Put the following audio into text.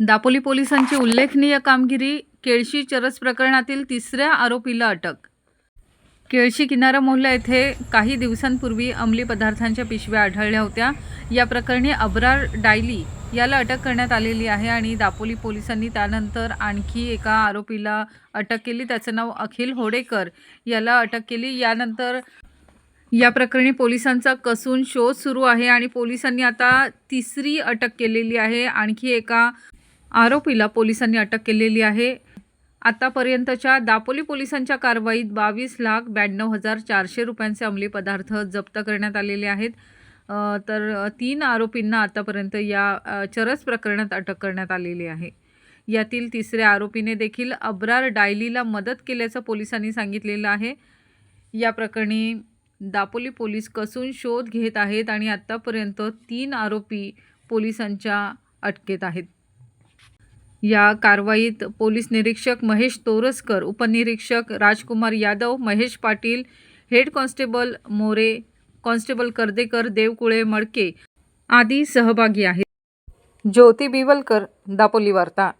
दापोली पोलिसांची उल्लेखनीय कामगिरी केळशी चरस प्रकरणातील तिसऱ्या आरोपीला अटक. केळशी किनारा मोहल्ला येथे काही दिवसांपूर्वी अंमली पदार्थांच्या पिशव्या आढळल्या होत्या. या प्रकरणी अब्रार डायली याला अटक करण्यात आलेली आहे आणि दापोली पोलिसांनी त्यानंतर आणखी एका आरोपीला अटक केली. त्याचं नाव अखिल होडेकर याला अटक केली. यानंतर या प्रकरणी पोलिसांचा कसून शोध सुरू आहे आणि पोलिसांनी आता तिसरी अटक केलेली आहे. आणखी एका आरोपीला पोलिसांनी अटक केलेली आहे. आतापर्यंतच्या दापोली पोलिसांच्या कारवाईत बावीस लाख ब्याण्णव हजार चारशे रुपयांचे अंमली पदार्थ जप्त करण्यात आलेले आहेत. तर तीन आरोपींना आतापर्यंत या चरस प्रकरणात अटक करण्यात आलेली आहे. यातील तिसऱ्या आरोपीने देखील अब्रार डायलीला मदत केल्याचं पोलिसांनी सांगितलेलं आहे. या प्रकरणी दापोली पोलीस कसून शोध घेत आहेत आणि आत्तापर्यंत तीन आरोपी पोलिसांच्या अटकेत आहेत. या कारवाईत पोलीस निरीक्षक महेश तोरसकर उपनिरीक्षक Rajkumar Yadav Mahesh Patil head constable More constable Kardekar Devkule Madke आदी सहभागी आहेत. ज्योती बिवलकर दापोली वार्ता.